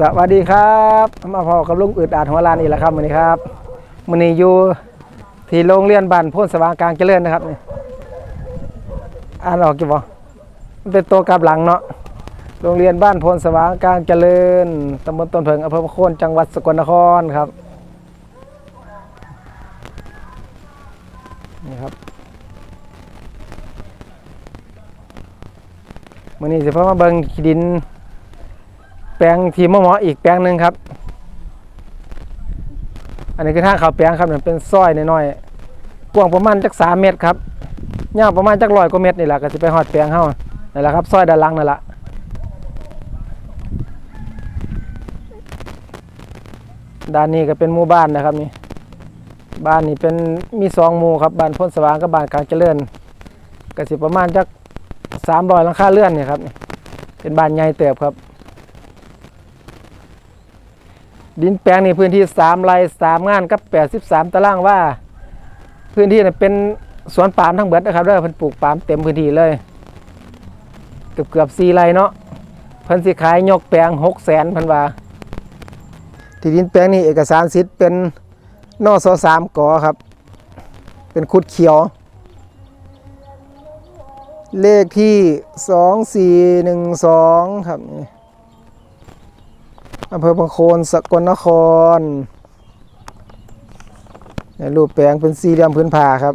สวัสดีครับมาพอกับลุงอึดอาดหัวลานอีกแล้วครับวันนี้ครับวันนี้อยู่ที่โรงเรียนบ้านโพ้นสว่างกลางเจริญนะครับนี่อ่านออกกี่บ่มันเป็นตัวกลับหลังเนาะโรงเรียนบ้านโพนสว่างกลางเจริญตำบลต้นเพิงอำเภอพะโคนจังหวัดสกลนครครับนี่ครับวันนี้จะพามาเบิ่งขีดิน แปลงทีมะหมออีกแปลงหนึ่งครับ อันนี้คือทางเขาแปลงครับเนี่ยเป็นซอยน้อยๆกว้างประมาณจักสามเมตรครับยาวประมาณจักร้อยกว่าเมตรนี่แหละก็จะไปหอดแปลงเฮานั่นแหละครับซอยด้านหลังนั่นแหละด้านนี้ก็เป็นหมู่บ้านนะครับนี่บ้านนี่เป็นมีสองหมู่ครับบ้านพ้นสว่างกับบ้านกลางเจริญก็สิประมาณจักสามร้อยหลังคาเรือนเนี่ยครับเป็นบ้านใหญ่เติบครับ ดินแปลงนี่พื้นที่สามไร่สามงานกับแปดสิบสามตารางว่า พื้นที่นี่เป็นสวนปาล์มทั้งเบิดนะครับเด้อเพิ่นปลูกปาล์มเต็มพื้นที่เลยเกือบเกือบสี่ไร่เนาะเพิ่นสิขายยกแปลงหกแสนเพิ่นว่าที่ดินแปลงนี้เอกสารสิทธิ์เป็นนอสสามกอครับ เป็นคุดเขียว เลขที่สองสี่หนึ่งสองครับนี่ อำเภอบางโคนสกลนครเนี่ยรูปแปลงเป็นสี่เหลี่ยมพื้นผ้าครับ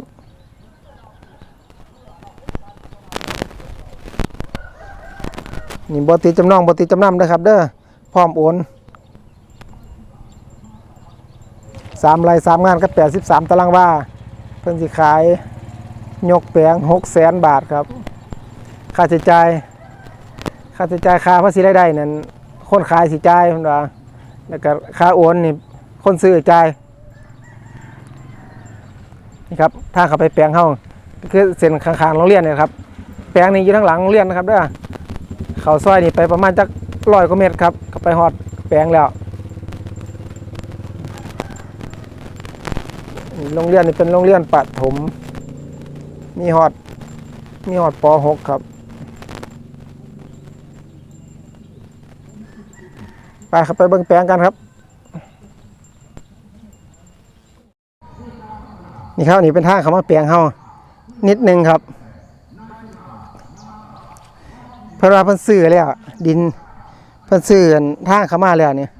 นี่บติจำนองบติจำนำนะครับ เด้อพร้อมโอนสามไร่สามงานก็แปดสิบสามตารางวาเพิ่นสิขาย ยกแปลงหกแสนบาทครับ ค่าใช้จ่ายค่าใช้จ่ายค่าภาษีรายได้นั้น คนขายสิจ่ายเพิ่นว่าแล้วก็ค่าโอนนี่คนซื้อจ่ายนี่ครับทางเข้าไปแปลงเฮาคือเส้นข้างๆโรงเรียนเนี่ยครับ แปลงนี้อยู่ทางหลังโรงเรียนนะครับเด้อเขาซอยนี่ไปประมาณจักร้อยกว่าเมตรครับก็ไปฮอดแปลงแล้วโรงเรียนนี่เป็นโรงเรียนประถมมีฮอดมีฮอดป .6 ครับ ไปครับไปเบิ่งแปลงกันครับ นี่ครับนี่เป็นทางเขามาแปลงเฮานิดนึงครับเพิ่นว่าเพิ่นซื้อแล้วดินเพิ่นซื้ออันทางเขามาแล้วเนี่ย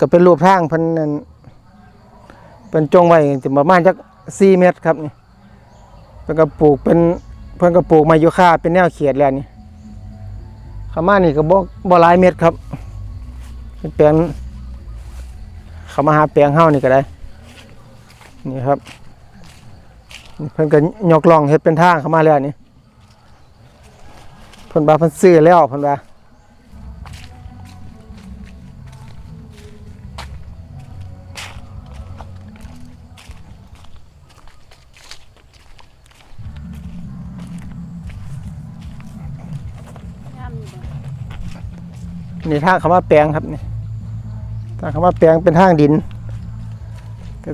ก็เป็นรูปทางเพิ่นนั่นเพิ่นจงไว้จะประมาณจัก4เมตรครับนี่เพิ่นก็ปลูกเป็นเพิ่นก็ปลูกไม้ยูคาเป็นแนวเขียดแล้วนี่เขามานี่ก็บ่บ่หลายเมตรครับ แปลงเขามาหาแปลงเฮ้านี่ก็ได้ นี่ครับ เพิ่นก็ยกล่องเฮ็ดเป็นทางเข้ามาแล้วนี่เพิ่นว่าเพิ่นซื้อแล้วเพิ่นว่า นี่ทางเขามาแปลงครับนี่ทางเขามาแปลงเป็นทางดินก็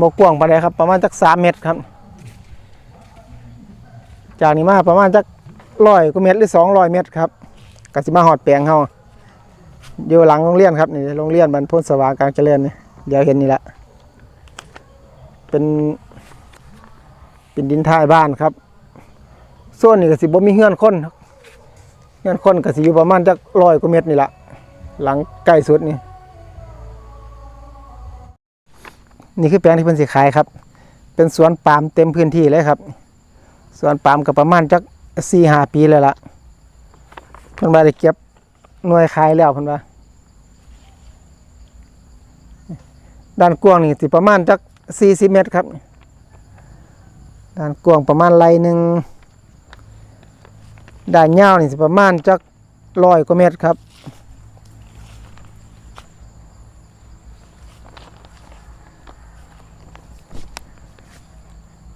บกว้างปานใดครับ ประมาณจักสามเมตรครับ จากนี้มาประมาณจักร้อยกว่าเมตรหรือสองร้อยเมตรครับกสิมาหอดแปลงเขาอยู่หลังโรงเรียนครับนี่โรงเรียนบรรพตสว่างกลางเจริญนี่เดี๋ยวเห็นนี่แหละเป็น เป็นดินท้ายบ้านครับส่วนนี้ก็สิบ่มีเฮือนคน เฮือนคนก็สิอยู่ประมาณจักร้อยกว่าเมตรนี่ละหลังใกล้สุดนี่ นี่คือแปลงที่เพิ่นสิขายครับ เป็นสวนปาล์มเต็มพื้นที่เลยครับ สวนปาล์มก็ประมาณจักสี่ห้าปีเลยละเพิ่นว่าได้เก็บหน่วยขายแล้วเพิ่นว่าด้านกว้างนี่สิประมาณจักสี่สิบเมตรครับ ด้านกว้างประมาณไรหนึ่ง ด้านยาวนี่สิประมาณจักร้อยกว่าเมตรครับ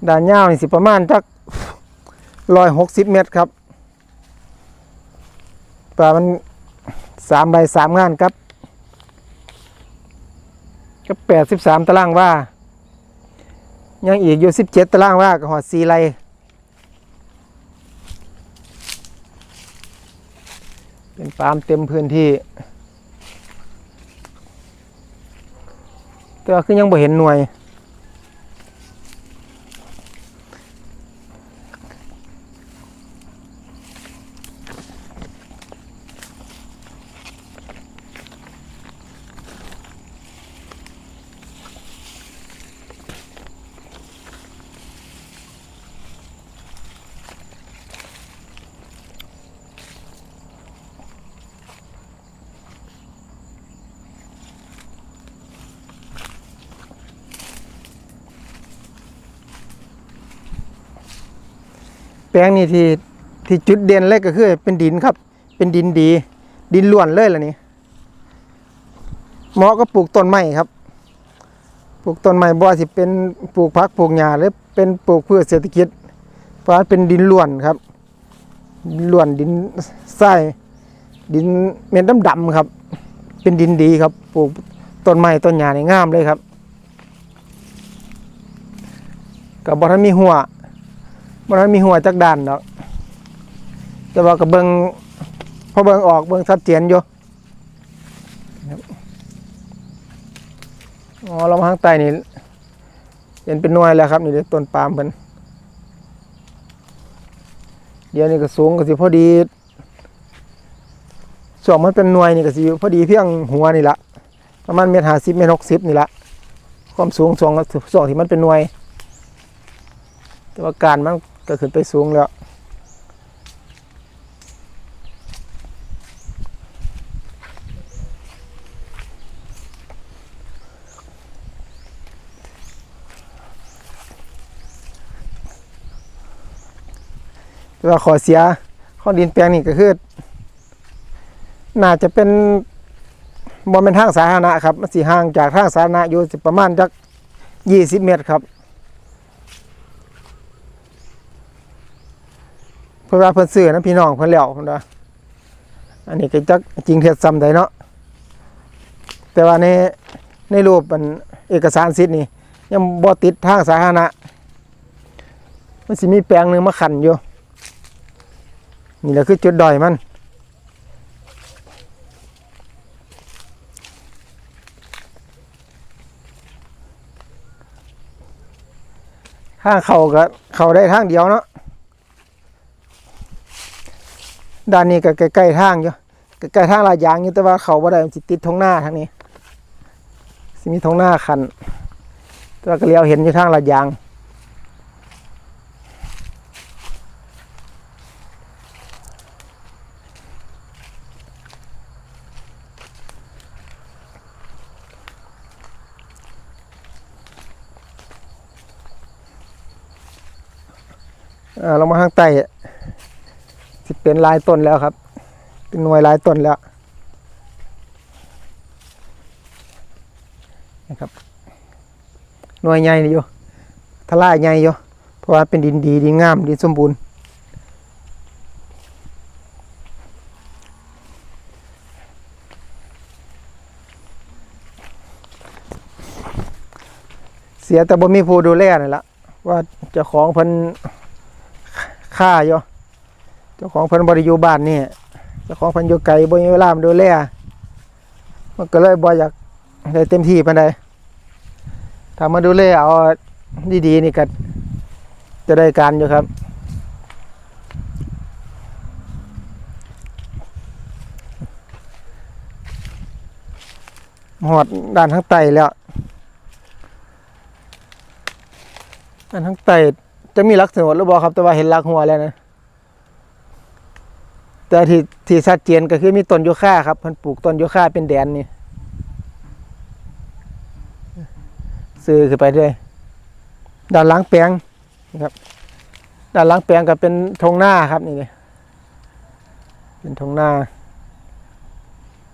ด้านยาวนี่สิประมาณจักร้อยหกสิบเมตรครับปลามันสามใบสามงานครับ ก็แปดสิบสามตารางว่า ยังอีกอยู่สิบเจ็ดตารางว่ากับหอดสีไร เป็นฟาร์มเต็มพื้นที่ แต่ว่คือยังบ่เห็นหน่วย แปลงนี้ที่ที่จุดเด่นเลยก็คือ เป็นดินครับ เป็นดินดี ดินล้วนเลยล่ะนี่เหมาะก็ปลูกต้นไม้ครับ ปลูกต้นไม้บ่สิเป็นปลูกผักปลูกหญ้าหรือเป็นปลูกพืชเศรษฐกิจ เพราะว่าเป็นดินล้วนครับล้วนดินทรายดินเม็ดดำๆครับ เป็นดินดีครับ ปลูกต้นไม้ต้นหญ้านี่งามเลยครับกับบ่ทันมีหัว มันไม่มีหัวจักด่านดอกแต่ว่าก็เบิงพอเบิงออกเบิงชัดเจนอยู่อ๋อเรามาข้างใต้นี่เห็นเป็นหน่วยแล้วครับ นี่เด็กต้นปาล์มเพิ่นเดี๋ยวนี้ก็สูงก็สิพอดีส่วนมันเป็นหน่วยนี่ก็สิพอดีเพียงหัวนี่ละประมาณเมตรห้าสิบเมตรหกสิบนี่ละความสูงส่วนส่วนที่มันเป็นหน่วย แต่ว่าการมัน ก็ขึ้นไปสูงแล้ว แต่ว่าขอเสียข้อดินแปลงนี่ก็คือ น่าจะเป็นบนเป็นทางสาธารณะครับมันสีห่างจากทางสาธารณะอยู่สิประมาณจักยี่สิบเมตรครับ พื่อว่าเพิ่นซื้อนะพี่น้องเพิ่นแล้วเพิ่นว่าอันนี้ก็จักจริงเท็จซ้ำใดเนาะแต่ว่าในในรูปมันเอกสารสิทธิ์นี่ยังบ่ติดทางสาธารณะมันสิมีแปลงหนึ่งมาขันอยู่นี่แหละคือจุดด้อยมันทางเข้าก็เข้าได้ทางเดียวเนาะ ด้านนี้ก็ใกล้ๆทางอยู่ใกล้ๆทางลาดยางอยู่แต่ว่าเขาบ่ได้มันสิติดทงหน้าทางนี้สิมีทงหน้าคันแต่ว่าก็เลี้ยวเห็นอยู่ทางลาดยางเรามาทางใต้ เป็นลายต้นแล้วครับ เป็นหน่วยลายต้นแล้วนะครับหน่วยใหญ่นี่อยู่ทลายใหญ่อยู่เพราะว่าเป็นดินดีดินงามดินสมบูรณ์เสียแต่บ่มีผู้ดูแลนี่ละว่าเจ้าของเพิ่นฆ่าอยู่ จ้าของเพิ่นบริยูบ้านนี่เจ้าของเพิ่นยูไกลบ่มีเวลามาดูแลมันก็เลยบ่อยากได้เต็มที่ปานใดถ้ามาดูแลเอาดีๆนี่ก็จะได้การอยู่ครับหอดด้านข้างใต้แล้วด้านข้างใต้จะมีลักษณะหรือบ่ครับ แต่ว่าเห็นลักหัวแล้วนะ แต่ที่ที่ชัดเจนก็คือมีต้นโยค่าครับเพิ่นปลูกต้นโยค่าเป็นแดนนี่ซื้อขึ้นไปเรื่อยด้านหลังแปลงนะครับด้านหลังแปลงก็เป็นทงหน้าครับนี่เลยเป็นทงหน้า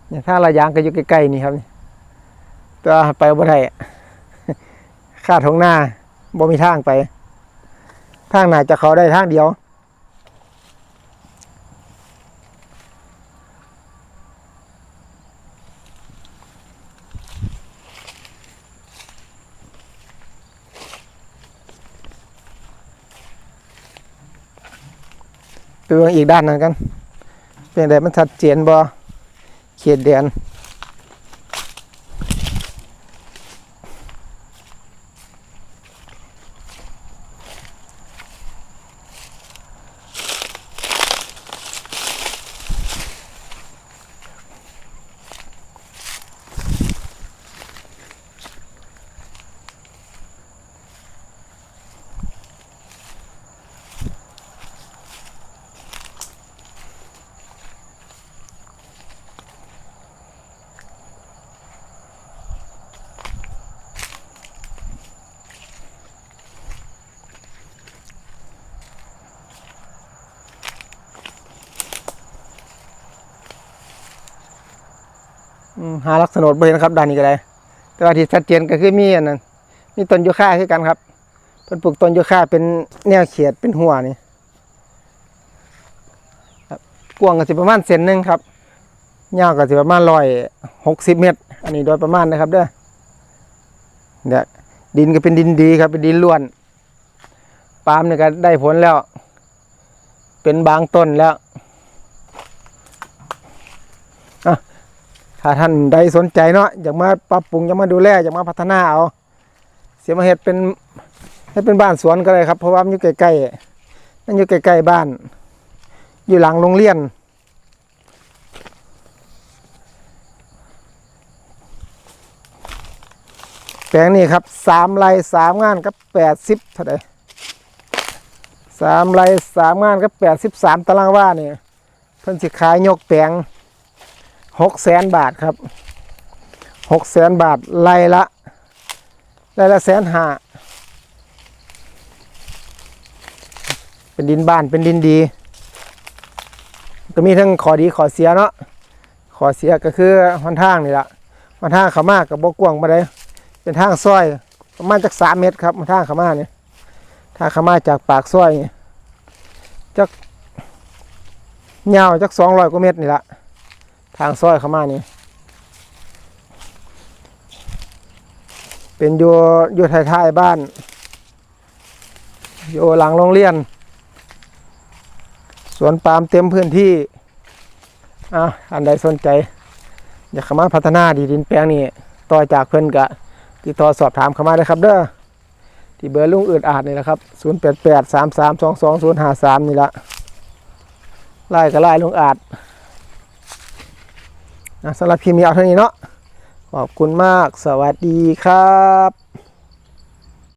เนี่ยถ้าระยางก็อยู่ใกล้ๆนี่ครับนี่ก็ไปบ่ได้ค่าทงหน้าบ่มีทางไป ทางไหนจะเขาได้ทางเดียว ไปเบิ่งอีกด้านนั้นกัน เป็นไรมันชัดเจนบ่เขตแดน หาลักษณะบ่เห็นครับด้านนี้ก็ได้ แต่ว่าที่ชัดเจนก็คือมีอันนั้นมีต้นยูคาคือกันครับเพิ่นปลูกต้นยูคาเป็นแนวเขียดเป็นหัวนี่ครับกว้างก็สิประมาณเซนหนึงครับยาวก็สิประมาณ160เมตร อันนี้โดยประมาณนะครับเด้อเนี่ยดินก็เป็นดินดีครับเป็นดินล้วนปาล์มเนี่ยก็ได้ผลแล้ว เป็นบางต้นแล้วอะ ถ้าท่านใดสนใจเนาะอยากมาปรับปรุงอยากมาดูแลอยากมาพัฒนาเอา เสียมาเฮ็ดเป็นให้เป็นบ้านสวนก็เลยครับ เพราะว่ามันอยู่ใกล้ๆมันอยู่ใกล้ๆบ้าน อยู่หลังโรงเรียนแปลงนี้ครับสามไร่สามงานกับแปดสิบเท่าไหร่สามไร่สามงานกับแปดสิบสามตารางวาเนี่ยเพิ่นสิขายยกแปลง หกแสนบาทครับหกแสนบาทไร่ละไร่ละแสนห้าเป็นดินบ้านเป็นดินดี ก็มีทั้งขอดีขอเสียเนาะขอเสียก็คือหนทางนี่ละหนทางขามากกับบกกวงมาได้เป็นทางซอยประมาณจากสามเมตรครับทางขามาเนี่ยทางขามาจากปากซอยนี่จากยาวจากสองร้อยกว่าเมตรนี่ละ ทางซอยเขามานี่ เป็นอยู่อยู่ท้ายๆบ้านอยู่หลังโรงเรียน สวนปาล์มเต็มพื้นที่อะอันใดสนใจ อยากเข้ามาพัฒนาดีดินแปลงนี้ต่อจากเพิ่อนกะติดต่อสอบถามเข้ามาได้ครับเด้อที่เบอร์ลุงอืดอาดนี่แหละครับ0 8 8 3 3 2 2 0 5 3 นี่ละไล่ก็ไล่ลุงอาด สำหรับคลิปนี้เอาเท่านี้เนาะขอบคุณมากสวัสดีครับ